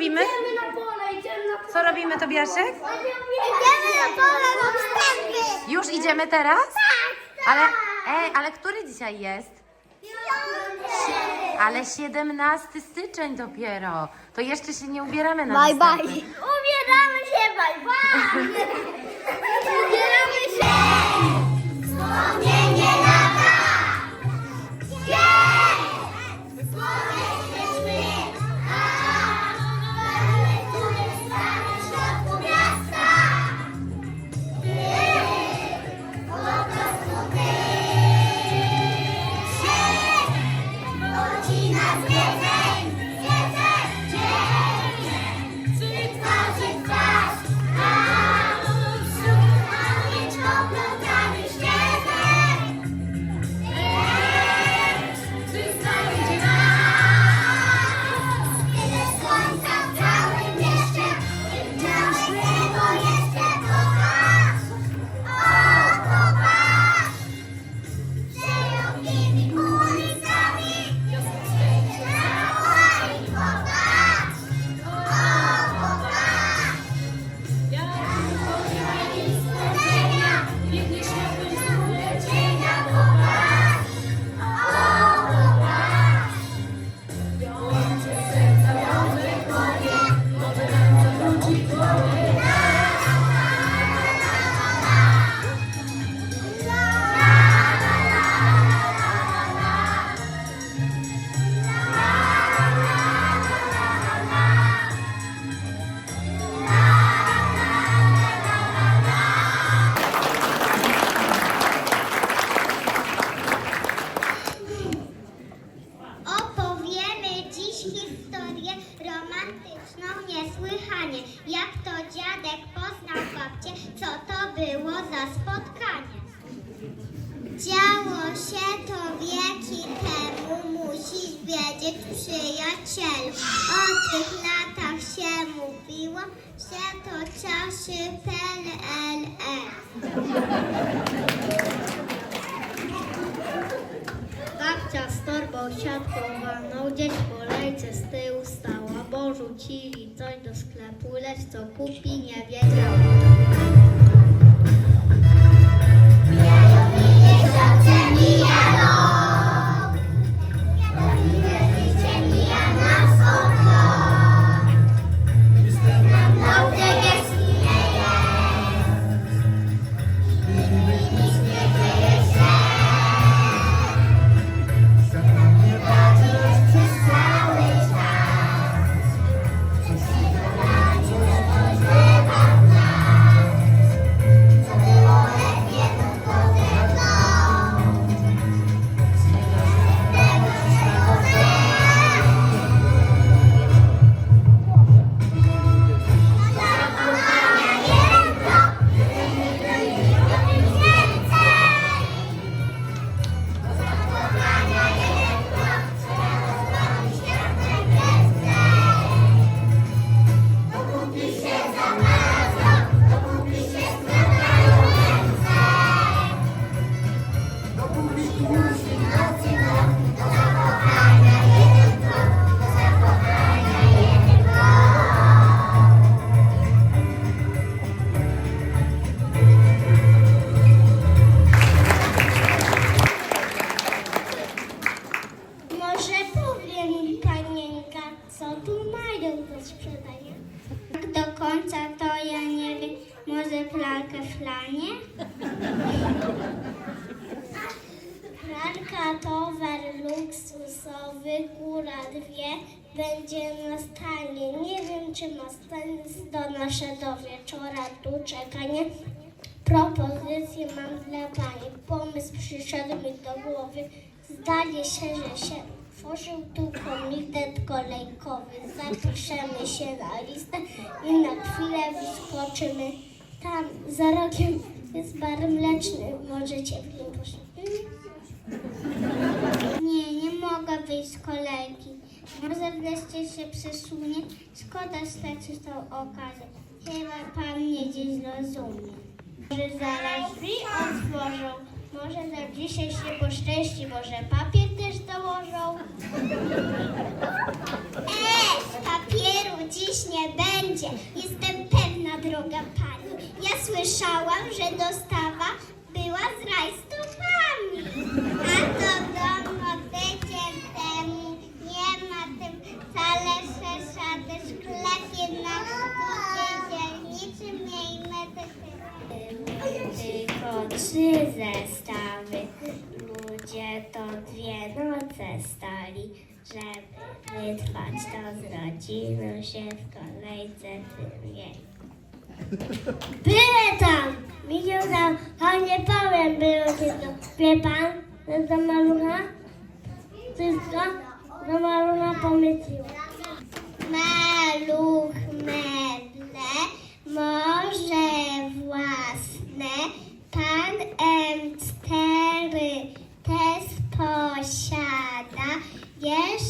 robimy? Idziemy na pole, idziemy na pole. Co robimy, Tobiaszek? Idziemy na pole na wstępy. Już idziemy teraz? Ale, ej, ale który dzisiaj jest? Ale 17 styczeń dopiero. To jeszcze się nie ubieramy na Bye bye. Ubieramy się, bye bye. Ubieramy się. rotinas presentes. Było za spotkanie. Działo się to wieki temu, musisz wiedzieć przyjacielu. O tych latach się mówiło, że to czasy PLL. Babcia z torbą siatkowaną gdzieś w kolejce z tyłu stała, bo rzucili coś do sklepu, lecz co kupi nie wiedziała. Towar luksusowy, góra dwie, będzie na stanie. Nie wiem, czy ma sens do nasze do wieczora tu czekanie. Propozycję mam dla Pani. Pomysł przyszedł mi do głowy. Zdaje się, że się tworzył tu komitet kolejkowy. Zapiszemy się na listę i na chwilę wyskoczymy. Tam za rogiem jest bar mleczny. Możecie w nim poszukać. Nie, nie mogę wyjść z kolejki. Może wreszcie się przesunie. Szkoda stracić tą okazję. Chyba pan mnie gdzieś zrozumie. Może zaraz drzwi otworzą. Może za dzisiaj się poszczęści. Może papier też dołożą. Ej, papieru dziś nie będzie. Jestem pewna, droga pani. Ja słyszałam, że dostałam Tylko trzy zestawy, ludzie to dwie noce stali, żeby wytrwać to z rodziną się w kolejce w wieku. Byłem tam, widział tam, a nie powiem, było tylko, wie pan, że to malucha? Wszystko, no malucha pomyśliła. Maluch meble, może własne. Pan M4 też posiada. Jeszcze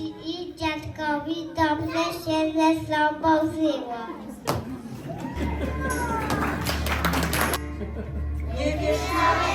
babci i dziadkowi dobrze się ze sobą żyło. Nie wiesz nawet.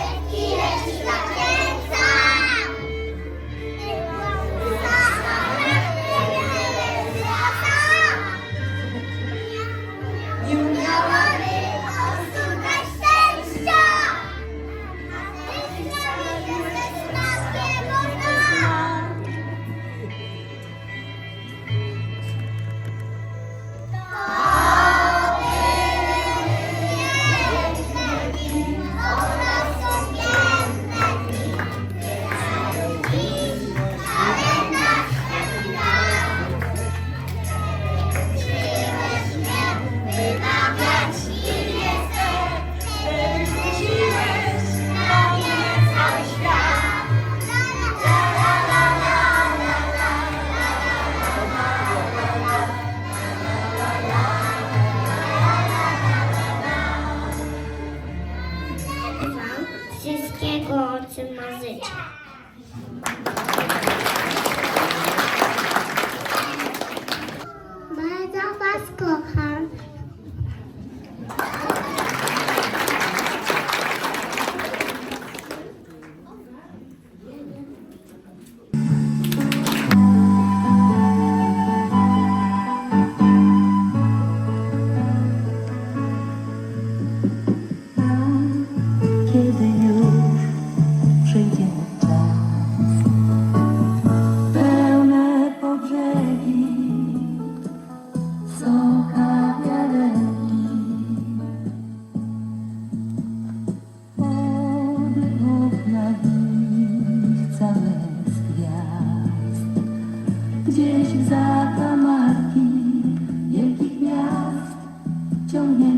정해.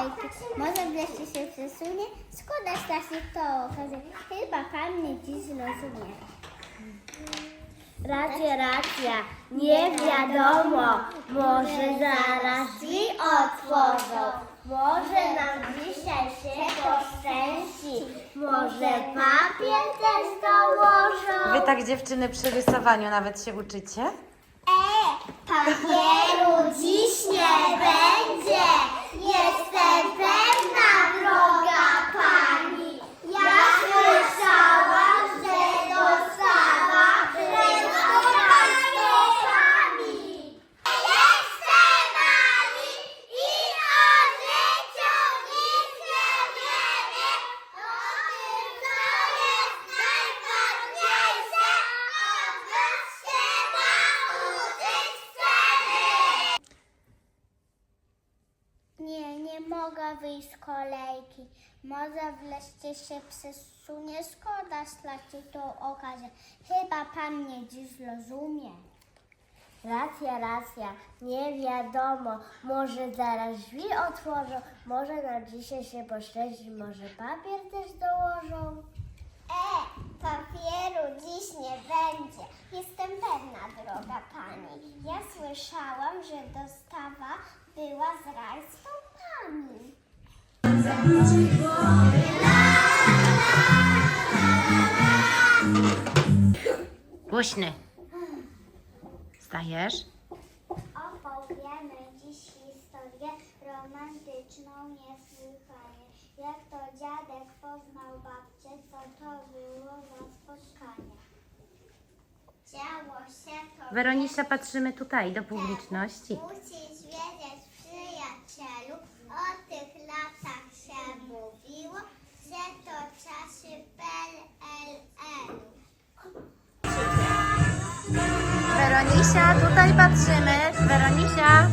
Kolejki. Może wreszcie się przesunie? Szkoda stracić to okazję. Chyba pan mnie dziś rozumie. Racja, racja, nie wiadomo. Może zaraz drzwi otworzą. Może nam dzisiaj się poszczęści. Może papier też dołożą. Wy tak dziewczyny przy rysowaniu nawet się uczycie? E, papieru dziś nie będzie. Jestem pewna, droga pani. Ja słyszałam, że dostała ręką papierami. Jestem mali i o życiu nic nie wiemy. O tym, co jest najważniejsze, od was się nauczyć chcemy. Nie, nie mogę wyjść z kolejki. Może wreszcie się przesunie. Szkoda stracić tą okazję. Chyba pan mnie dziś rozumie. Racja, racja, nie wiadomo. Może zaraz drzwi otworzą, może na dzisiaj się poszczęści, może papier też dołożą. E, papieru dziś nie będzie. Jestem pewna, droga pani. Ja słyszałam, że dostawa była z rajstopami. Głośny. Stajesz? Opowiemy dziś historię romantyczną niesłychanie. Jak to dziadek poznał babcię, co to było za spotkanie. Działo się to... Weronisia, patrzymy tutaj do publiczności. Musisz wiedzieć, Weronisia, tutaj patrzymy. Weronisia.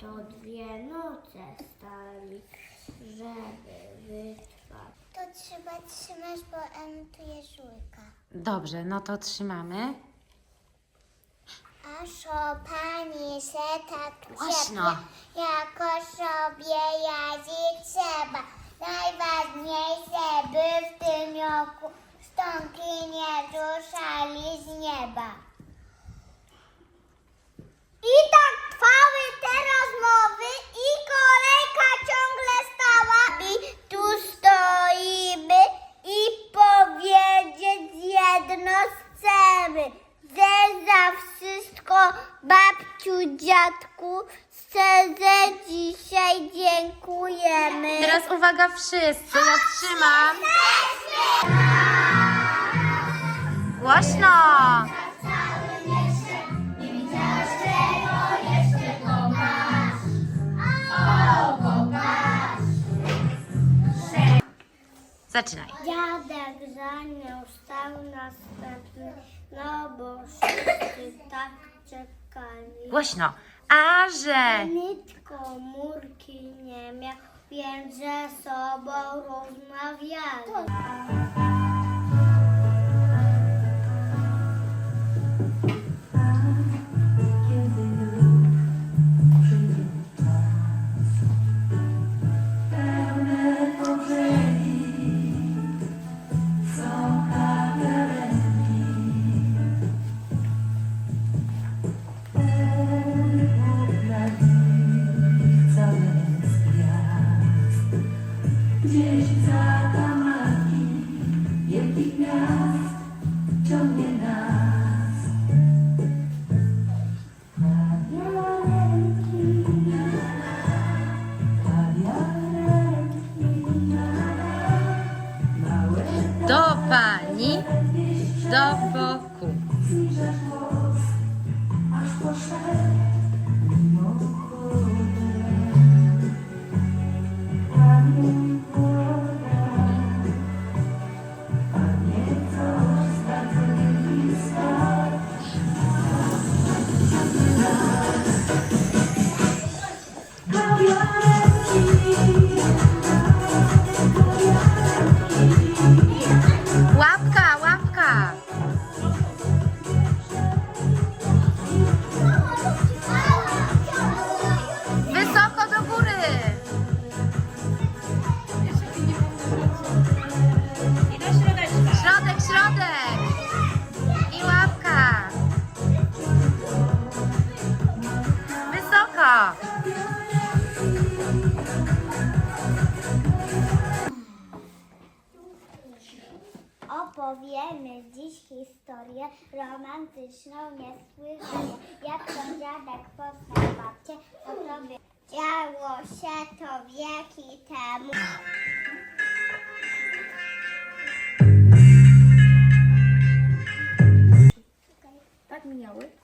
To dwie noce stali, żeby wytrwać. To trzeba trzymać, bo emituje żółka. Dobrze, no to trzymamy. A co pani się tak Głośno. ciepnie, jako sobie jadzić trzeba. Najważniejsze, by w tym roku stąki nie ruszali z nieba. I tak trwały te rozmowy i kolejka ciągle stała. I tu stoimy i powiedzieć jedno chcemy, że za wszystko babciu, dziadku, szczerze dzisiaj dziękujemy. Teraz uwaga wszyscy, ja trzymam. Głośno. Zaczynaj. Dziadek za nią stał następny, no bo wszyscy tak czekali. Głośno. A że. Nikt komórki nie miał, więc ze sobą rozmawiali. Opowiemy dziś historię romantyczną, niesłychanie. Jak to dziadek poznał babcię, o to wie. Działo się to wieki temu. Tak minęły.